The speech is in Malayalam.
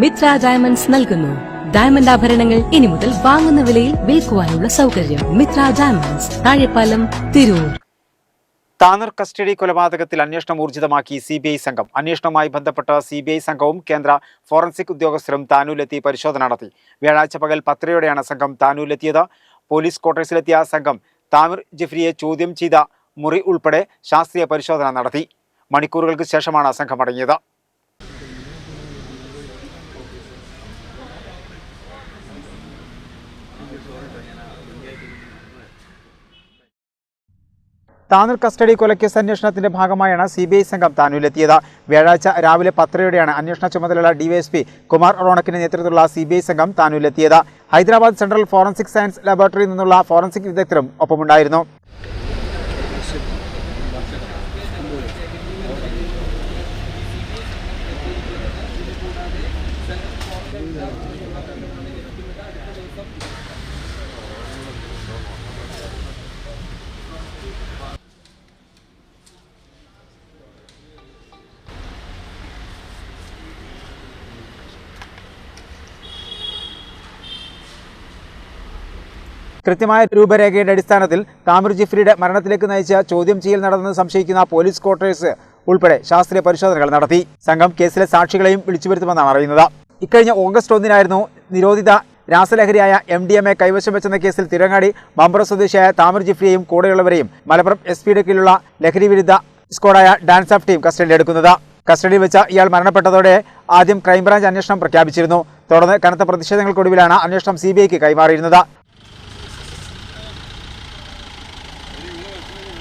മിത്ര ഡയമണ്ട്സ് നൽകുന്നു. ഡയമണ്ട് ആഭരണങ്ങൾ ഇനി മുതൽ വാങ്ങുന്ന വിലയിൽ വിൽക്കുവാനുള്ള സൗകര്യം മിത്ര ഡയമണ്ട്സ് താഴെപ്പാലം തിരൂർ. താനൂർ കസ്റ്റഡി കൊലപാതകത്തിൽ അന്വേഷണം ഊർജിതമാക്കി സി ബി ഐ സംഘം. അന്വേഷണവുമായി ബന്ധപ്പെട്ട സി ബി ഐ സംഘവും കേന്ദ്ര ഫോറൻസിക് ഉദ്യോഗസ്ഥരും താനൂരിലെത്തി പരിശോധന നടത്തി. വ്യാഴാഴ്ച പകൽ പത്തരയോടെയാണ് സംഘം താനൂരിലെത്തിയത്. പോലീസ് ക്വാർട്ടേഴ്സിലെത്തിയ സംഘം താമിർ ജിഫ്രിയെ ചോദ്യം ചെയ്ത മുറി ഉൾപ്പെടെ ശാസ്ത്രീയ പരിശോധന നടത്തി. മണിക്കൂറുകൾക്ക് ശേഷമാണ് സംഘം മടങ്ങിയത് താനൂർ കസ്റ്റഡി കൊലക്കേസ് അന്വേഷണത്തിന്റെ ഭാഗമായാണ് സി ബി ഐ സംഘം താനൂരിലെത്തിയത്. വ്യാഴാഴ്ച രാവിലെ പത്തരയോടെയാണ് അന്വേഷണ ചുമതലയുള്ള ഡിവൈഎസ്പി കുമാർ റോണക്കിന്റെ നേതൃത്വത്തിലുള്ള സി ബി ഐ സംഘം താനൂരിലെത്തിയത്. ഹൈദരാബാദ് സെൻട്രൽ ഫോറൻസിക് സയൻസ് ലബോറട്ടറിയിൽ നിന്നുള്ള ഫോറൻസിക് വിദഗ്ധരും ഒപ്പമുണ്ടായിരുന്നു. കൃത്യമായ രൂപരേഖയുടെ അടിസ്ഥാനത്തിൽ താമിർ ജിഫ്രിയുടെ മരണത്തിലേക്ക് നയിച്ച ചോദ്യം ചെയ്യൽ നടന്നെന്ന് സംശയിക്കുന്ന പോലീസ് ക്വാർട്ടേഴ്സ് ഉൾപ്പെടെ ശാസ്ത്രീയ പരിശോധനകൾ നടത്തി. സംഘം കേസിലെ സാക്ഷികളെയും വിളിച്ചു വരുത്തുമെന്നാണ് അറിയുന്നത്. ഇക്കഴിഞ്ഞ ഓഗസ്റ്റ് ഒന്നിനായിരുന്നു നിരോധിത രാസലഹരിയായ എം ഡി എം എ കൈവശം വെച്ചെന്ന കേസിൽ തിരങ്ങാടി മമ്പറ സ്വദേശിയായ താമിർ ജിഫ്രിയെയും കൂടെയുള്ളവരെയും മലപ്പുറം എസ് പിയുടെ കീഴിലുള്ള ലഹരി വിരുദ്ധ സ്ക്വാഡായ ഡാൻസ് ഓഫ് ടീം കസ്റ്റഡിയിലെടുക്കുന്നത് കസ്റ്റഡിയിൽ വെച്ച ഇയാൾ മരണപ്പെട്ടതോടെ ആദ്യം ക്രൈംബ്രാഞ്ച് അന്വേഷണം പ്രഖ്യാപിച്ചിരുന്നു. തുടർന്ന് കനത്ത പ്രതിഷേധങ്ങൾക്കൊടുവിലാണ് അന്വേഷണം സി ബി ഐക്ക് കൈമാറിയിരുന്നത്.